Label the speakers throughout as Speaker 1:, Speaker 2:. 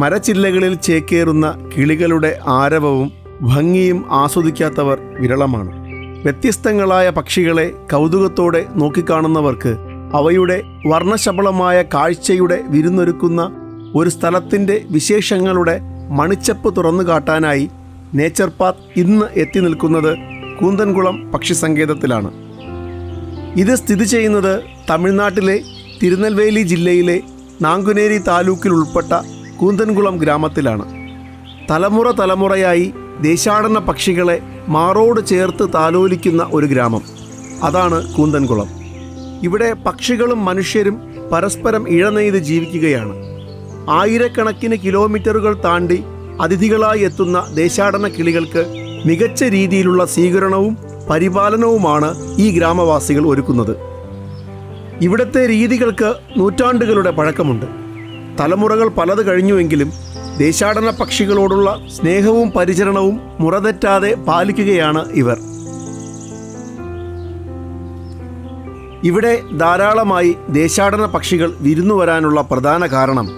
Speaker 1: മരച്ചില്ലകളിൽ ചേക്കേറുന്ന കിളികളുടെ ആരവവും ഭംഗിയും ആസ്വദിക്കാത്തവർ വിരളമാണ്. വ്യത്യസ്തങ്ങളായ പക്ഷികളെ കൗതുകത്തോടെ നോക്കിക്കാണുന്നവർക്ക് അവയുടെ വർണശബളമായ കാഴ്ചയുടെ വിരുന്നൊരുക്കുന്ന ഒരു സ്ഥലത്തിന്റെ വിശേഷങ്ങളുടെ മണിച്ചപ്പ് തുറന്നു കാട്ടാനായി നേച്ചർ പാത്ത് ഇന്ന് എത്തി നിൽക്കുന്നത് കൂന്തൻകുളം പക്ഷിസങ്കേതത്തിലാണ് ഇത് സ്ഥിതി ചെയ്യുന്നത് തമിഴ്നാട്ടിലെ തിരുനെൽവേലി ജില്ലയിലെ നാങ്കുനേരി താലൂക്കിൽ ഉൾപ്പെട്ട കൂന്തൻകുളം ഗ്രാമത്തിലാണ്. തലമുറ തലമുറയായി ദേശാടന പക്ഷികളെ മാറോട് ചേർത്ത് താലോലിക്കുന്ന ഒരു ഗ്രാമം. അതാണ് കൂന്തൻകുളം. ഇവിടെ പക്ഷികളും മനുഷ്യരും പരസ്പരം ഇഴനെയ്ത് ജീവിക്കുകയാണ്. ആയിരക്കണക്കിന് കിലോമീറ്ററുകൾ താണ്ടി അതിഥികളായി എത്തുന്ന ദേശാടന കിളികൾക്ക് മികച്ച രീതിയിലുള്ള സ്വീകരണവും പരിപാലനവുമാണ് ഈ ഗ്രാമവാസികൾ ഒരുക്കുന്നത്. ഇവിടുത്തെ രീതികൾക്ക് നൂറ്റാണ്ടുകളുടെ പഴക്കമുണ്ട്. തലമുറകൾ പലത് കഴിഞ്ഞുവെങ്കിലും ദേശാടന പക്ഷികളോടുള്ള സ്നേഹവും പരിചരണവും മുറതെറ്റാതെ പാലിക്കുകയാണ് ഇവർ. ഇവിടെ ധാരാളമായി ദേശാടന പക്ഷികൾ വിരുന്നു വരാനുള്ള പ്രധാന കാരണം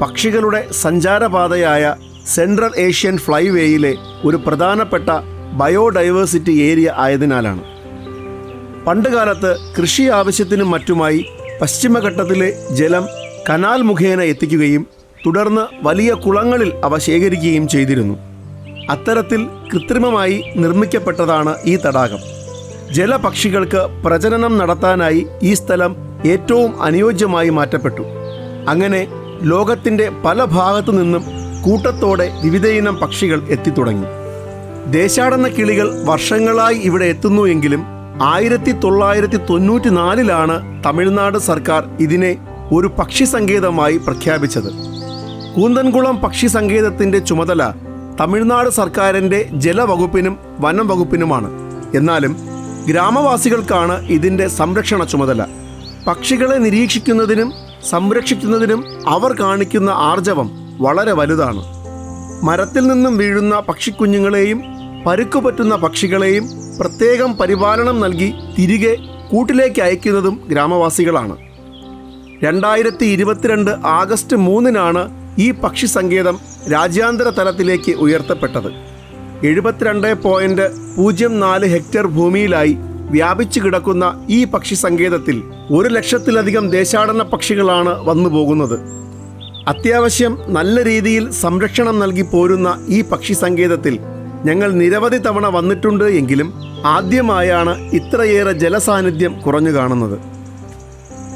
Speaker 1: പക്ഷികളുടെ സഞ്ചാരപാതയായ സെൻട്രൽ ഏഷ്യൻ ഫ്ലൈവേയിലെ ഒരു പ്രധാനപ്പെട്ട ബയോഡൈവേഴ്സിറ്റി ഏരിയ ആയതിനാലാണ്. പണ്ടുകാലത്ത് കൃഷി ആവശ്യത്തിനും മറ്റുമായി പശ്ചിമഘട്ടത്തിലെ ജലം കനാൽ മുഖേന എത്തിക്കുകയും തുടർന്ന് വലിയ കുളങ്ങളിൽ അവ ശേഖരിക്കുകയും ചെയ്തിരുന്നു. അത്തരത്തിൽ കൃത്രിമമായി നിർമ്മിക്കപ്പെട്ടതാണ് ഈ തടാകം. ജലപക്ഷികൾക്ക് പ്രജനനം നടത്താനായി ഈ സ്ഥലം ഏറ്റവും അനുയോജ്യമായി മാറ്റപ്പെട്ടു. അങ്ങനെ ലോകത്തിന്റെ പല ഭാഗത്തു നിന്നും കൂട്ടത്തോടെ വിവിധയിനം പക്ഷികൾ എത്തിത്തുടങ്ങി. ദേശാടന കിളികൾ വർഷങ്ങളായി ഇവിടെ എത്തുന്നു എങ്കിലും ആയിരത്തി തൊള്ളായിരത്തി തൊണ്ണൂറ്റി നാലിലാണ് തമിഴ്നാട് സർക്കാർ ഇതിനെ ഒരു പക്ഷി സങ്കേതമായി പ്രഖ്യാപിച്ചത്. കൂന്തൻകുളം പക്ഷി സങ്കേതത്തിന്റെ ചുമതല തമിഴ്നാട് സർക്കാരിന്റെ ജലവകുപ്പിനും വനം വകുപ്പിനുമാണ്. എന്നാലും ഗ്രാമവാസികൾക്കാണ് ഇതിന്റെ സംരക്ഷണ ചുമതല. പക്ഷികളെ നിരീക്ഷിക്കുന്നതിനും സംരക്ഷിക്കുന്നതിനും അവർ കാണിക്കുന്ന ആർജവം വളരെ വലുതാണ്. മരത്തിൽ നിന്നും വീഴുന്ന പക്ഷിക്കുഞ്ഞുങ്ങളെയും പരുക്കുപറ്റുന്ന പക്ഷികളെയും പ്രത്യേകം പരിപാലനം നൽകി തിരികെ കൂട്ടിലേക്ക് അയക്കുന്നതും ഗ്രാമവാസികളാണ്. രണ്ടായിരത്തി ഇരുപത്തിരണ്ട് ആഗസ്റ്റ് മൂന്നിനാണ് ഈ പക്ഷി സങ്കേതം രാജ്യാന്തര തലത്തിലേക്ക് ഉയർത്തപ്പെട്ടത്. എഴുപത്തിരണ്ട് പോയിന്റ് പൂജ്യം നാല് ഹെക്ടർ ഭൂമിയിലായി വ്യാപിച്ചു കിടക്കുന്ന ഈ പക്ഷി സങ്കേതത്തിൽ ഒരു ലക്ഷത്തിലധികം ദേശാടന പക്ഷികളാണ് വന്നു പോകുന്നത്. അത്യാവശ്യം നല്ല രീതിയിൽ സംരക്ഷണം നൽകി പോരുന്ന ഈ പക്ഷി സങ്കേതത്തിൽ ഞങ്ങൾ നിരവധി തവണ വന്നിട്ടുണ്ട് എങ്കിലും ആദ്യമായാണ് ഇത്രയേറെ ജലസാന്നിധ്യം കുറഞ്ഞു കാണുന്നത്.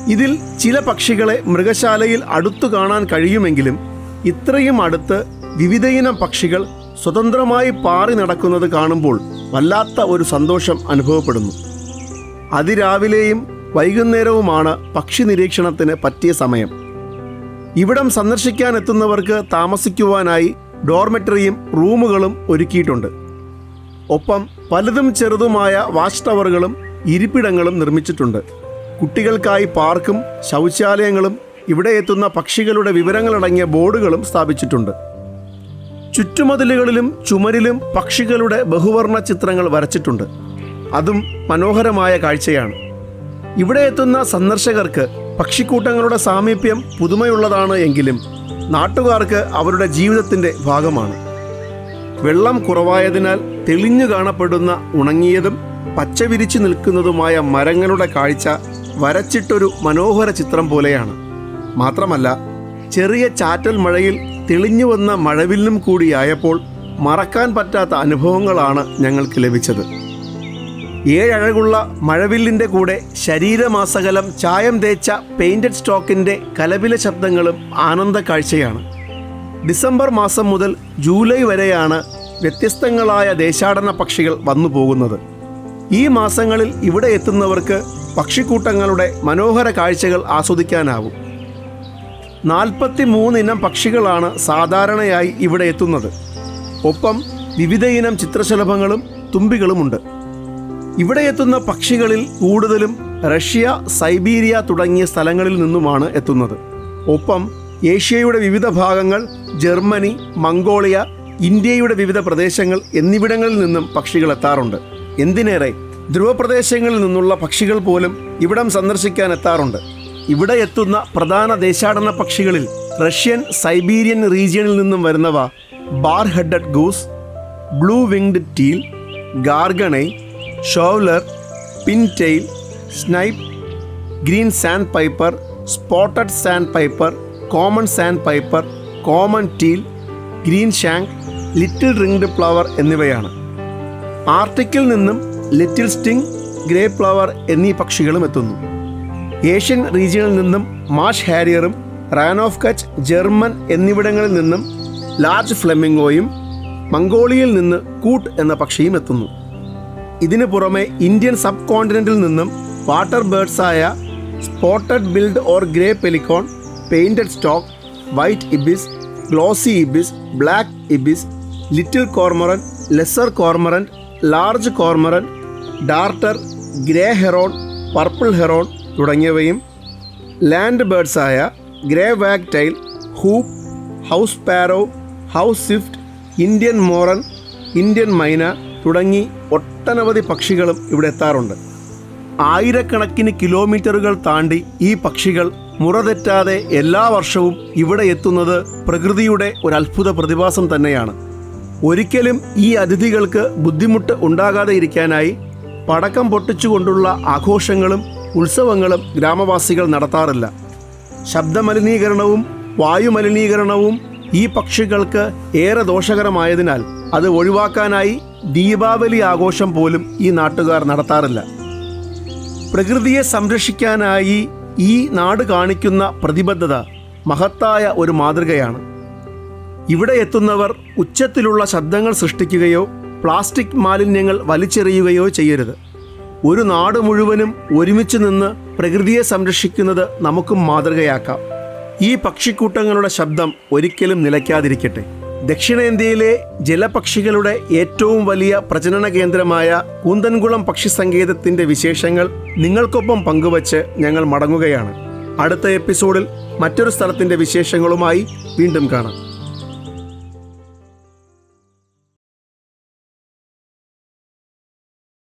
Speaker 1: ഇതിൽ ചില പക്ഷികളെ മൃഗശാലയിൽ അടുത്തു കാണാൻ കഴിയുമെങ്കിലും ഇത്രയും അടുത്ത് വിവിധയിനം പക്ഷികൾ സ്വതന്ത്രമായി പാറി നടക്കുന്നത് കാണുമ്പോൾ വല്ലാത്ത ഒരു സന്തോഷം അനുഭവപ്പെടുന്നു. അതിരാവിലെയും വൈകുന്നേരവുമാണ് പക്ഷി നിരീക്ഷണത്തിന് പറ്റിയ സമയം. ഇവിടം സന്ദർശിക്കാൻ എത്തുന്നവർക്ക് താമസിക്കുവാനായി ഡോർമെറ്ററിയും റൂമുകളും ഒരുക്കിയിട്ടുണ്ട്. ഒപ്പം പലതും ചെറുതുമായ വാച്ച് ടവറുകളും ഇരിപ്പിടങ്ങളും നിർമ്മിച്ചിട്ടുണ്ട്. കുട്ടികൾക്കായി പാർക്കും ശൗചാലയങ്ങളും ഇവിടെ എത്തുന്ന പക്ഷികളുടെ വിവരങ്ങളടങ്ങിയ ബോർഡുകളും സ്ഥാപിച്ചിട്ടുണ്ട്. ചുറ്റുമതിലുകളിലും ചുമരിലും പക്ഷികളുടെ ബഹുവർണ ചിത്രങ്ങൾ വരച്ചിട്ടുണ്ട്. അതും മനോഹരമായ കാഴ്ചയാണ്. ഇവിടെ എത്തുന്ന സന്ദർശകർക്ക് പക്ഷിക്കൂട്ടങ്ങളുടെ സാമീപ്യം പുതുമയുള്ളതാണ് എങ്കിലും നാട്ടുകാർക്ക് അവരുടെ ജീവിതത്തിന്റെ ഭാഗമാണ്. വെള്ളം കുറവായതിനാൽ തെളിഞ്ഞു കാണപ്പെടുന്ന ഉണങ്ങിയതും പച്ചവിരിച്ചു നിൽക്കുന്നതുമായ മരങ്ങളുടെ കാഴ്ച വരച്ചിട്ടൊരു മനോഹര ചിത്രം പോലെയാണ്. മാത്രമല്ല ചെറിയ ചാറ്റൽ മഴയിൽ തെളിഞ്ഞു വന്ന മഴവില്ലും കൂടിയായപ്പോൾ മറക്കാൻ പറ്റാത്ത അനുഭവങ്ങളാണ് ഞങ്ങൾക്ക് ലഭിച്ചത്. ഏഴഴകുള്ള മഴവില്ലിന്റെ കൂടെ ശരീരമാസകലം ചായം തേച്ച പെയിന്റഡ് സ്റ്റോക്കിന്റെ കലപില ശബ്ദങ്ങളും ആനന്ദ കാഴ്ചയാണ്. ഡിസംബർ മാസം മുതൽ ജൂലൈ വരെയാണ് വ്യത്യസ്തങ്ങളായ ദേശാടന പക്ഷികൾ വന്നു പോകുന്നത് ഈ മാസങ്ങളിൽ ഇവിടെ എത്തുന്നവർക്ക് പക്ഷിക്കൂട്ടങ്ങളുടെ മനോഹര കാഴ്ചകൾ ആസ്വദിക്കാനാവും. നാൽപ്പത്തി മൂന്നിനം പക്ഷികളാണ് സാധാരണയായി ഇവിടെ എത്തുന്നത്. ഒപ്പം വിവിധയിനം ചിത്രശലഭങ്ങളും തുമ്പികളുമുണ്ട്. ഇവിടെ എത്തുന്ന പക്ഷികളിൽ കൂടുതലും റഷ്യ സൈബീരിയ തുടങ്ങിയ സ്ഥലങ്ങളിൽ നിന്നുമാണ് എത്തുന്നത്. ഒപ്പം ഏഷ്യയുടെ വിവിധ ഭാഗങ്ങൾ ജർമ്മനി മംഗോളിയ ഇന്ത്യയുടെ വിവിധ പ്രദേശങ്ങൾ എന്നിവിടങ്ങളിൽ നിന്നും പക്ഷികൾ എത്താറുണ്ട്. എന്തിനേറെ? ധ്രുവപ്രദേശങ്ങളിൽ നിന്നുള്ള പക്ഷികൾ പോലും ഇവിടം സന്ദർശിക്കാൻ എത്താറുണ്ട് ഇവിടെ എത്തുന്ന പ്രധാന ദേശാടന പക്ഷികളിൽ റഷ്യൻ സൈബീരിയൻ റീജിയണിൽ നിന്നും വരുന്നവ bar headed goose blue winged teal garganey shoveler pintail snipe green sandpiper spotted sandpiper common sandpiper common teal greenshank little ringed plover എന്നിവയാണ്. ആർട്ടിക്കിൽ നിന്നും ലിറ്റിൽ സ്റ്റിങ് ഗ്രേ ഫ്ലവർ എന്നീ പക്ഷികളും എത്തുന്നു. ഏഷ്യൻ റീജിയനിൽ നിന്നും മാഷ് ഹാരിയറും റാൻ ഓഫ് കച്ച് ജർമ്മൻ എന്നിവിടങ്ങളിൽ നിന്നും ലാർജ് ഫ്ലെമിംഗോയും മംഗോളിയയിൽ നിന്ന് കൂട്ട് എന്ന പക്ഷിയും എത്തുന്നു. ഇതിനു പുറമെ ഇന്ത്യൻ സബ് കോണ്ടിനെന്റിൽ നിന്നും water ബേർഡ്സായ spotted billed or grey pelican painted stork white ibis glossy ibis black ibis little cormorant lesser cormorant large cormorant darter grey heron purple heron തുടങ്ങിയവയും land ബേർഡ്സായ grey wagtail hoopoe house sparrow house swift Indian moorhen Indian myna തുടങ്ങി ഒട്ടനവധി പക്ഷികളും ഇവിടെ എത്താറുണ്ട്. ആയിരക്കണക്കിന് കിലോമീറ്ററുകൾ താണ്ടി ഈ പക്ഷികൾ മുറതെറ്റാതെ എല്ലാ വർഷവും ഇവിടെ എത്തുന്നത് പ്രകൃതിയുടെ ഒരു അത്ഭുത പ്രതിഭാസം തന്നെയാണ്. ഒരിക്കലും ഈ അതിഥികൾക്ക് ബുദ്ധിമുട്ട് ഉണ്ടാകാതെ ഇരിക്കാനായി പടക്കം പൊട്ടിച്ചുകൊണ്ടുള്ള ആഘോഷങ്ങളും ഉത്സവങ്ങളും ഗ്രാമവാസികൾ നടത്താറില്ല. ശബ്ദമലിനീകരണവും വായുമലിനീകരണവും ഈ പക്ഷികൾക്ക് ഏറെ ദോഷകരമായതിനാൽ അത് ഒഴിവാക്കാനായി ദീപാവലി ആഘോഷം പോലും ഈ നാട്ടുകാർ നടത്താറില്ല. പ്രകൃതിയെ സംരക്ഷിക്കാനായി ഈ നാട് കാണിക്കുന്ന പ്രതിബദ്ധത മഹത്തായ ഒരു മാതൃകയാണ്. ഇവിടെ എത്തുന്നവർ ഉച്ചത്തിലുള്ള ശബ്ദങ്ങൾ സൃഷ്ടിക്കുകയോ പ്ലാസ്റ്റിക് മാലിന്യങ്ങൾ വലിച്ചെറിയുകയോ ചെയ്യരുത്. ഒരു നാട് മുഴുവനും ഒരുമിച്ച് നിന്ന് പ്രകൃതിയെ സംരക്ഷിക്കുന്നത് നമുക്കും മാതൃകയാക്കാം. ഈ പക്ഷിക്കൂട്ടങ്ങളുടെ ശബ്ദം ഒരിക്കലും നിലയ്ക്കാതിരിക്കട്ടെ. ദക്ഷിണേന്ത്യയിലെ ജലപക്ഷികളുടെ ഏറ്റവും വലിയ പ്രജനന കേന്ദ്രമായ കൂന്തൻകുളം പക്ഷി സങ്കേതത്തിന്റെ വിശേഷങ്ങൾ നിങ്ങൾക്കൊപ്പം പങ്കുവച്ച് ഞങ്ങൾ മടങ്ങുകയാണ്. അടുത്ത എപ്പിസോഡിൽ മറ്റൊരു സ്ഥലത്തിന്റെ വിശേഷങ്ങളുമായി വീണ്ടും കാണാം.